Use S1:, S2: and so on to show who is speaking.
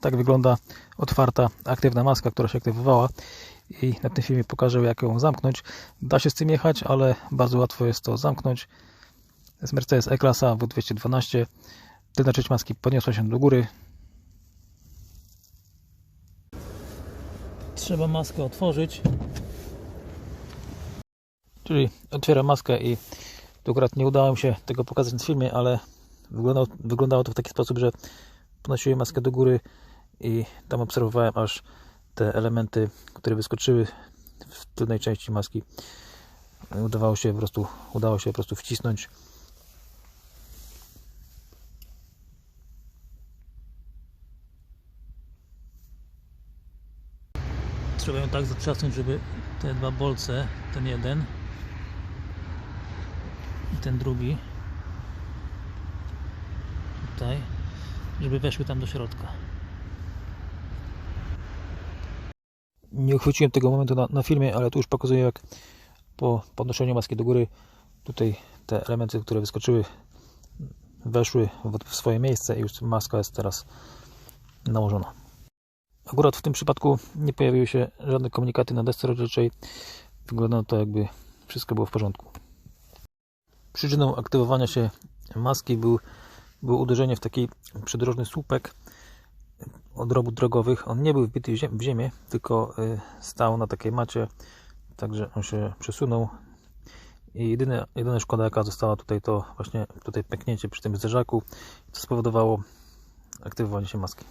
S1: Tak wygląda otwarta, aktywna maska, która się aktywowała i na tym filmie pokażę jak ją zamknąć. Da się z tym jechać, ale bardzo łatwo jest to zamknąć. Jest Mercedes E-klasa W212. Tylna część maski podniosła się do góry. Trzeba maskę otworzyć. Czyli otwieram maskę i tu akurat nie udało mi się tego pokazać na filmie, ale wyglądało, wyglądało to w taki sposób, że podnosiłem maskę do góry i tam obserwowałem aż te elementy, które wyskoczyły w tylnej części maski udawało się po prostu, udało się po prostu wcisnąć trzeba ją tak zatrzasnąć, żeby te dwa bolce, ten jeden i ten drugi tutaj, żeby weszły tam do środka. Nie uchwyciłem tego momentu na, na filmie, ale tu już pokazuję jak po podnoszeniu maski do góry tutaj te elementy, które wyskoczyły weszły w, swoje miejsce i już maska jest teraz nałożona. Akurat w tym przypadku nie pojawiły się żadne komunikaty na desce rozdzielczej. Wygląda to jakby wszystko było w porządku. Przyczyną aktywowania się maski był, było uderzenie w taki przydrożny słupek od robót drogowych. On nie był wbity w ziem- w ziemię, tylko y, stał na takiej macie, także on się przesunął. I jedyna, jedyna szkoda jaka została tutaj to właśnie tutaj pęknięcie przy tym zderzaku, co spowodowało aktywowanie się maski.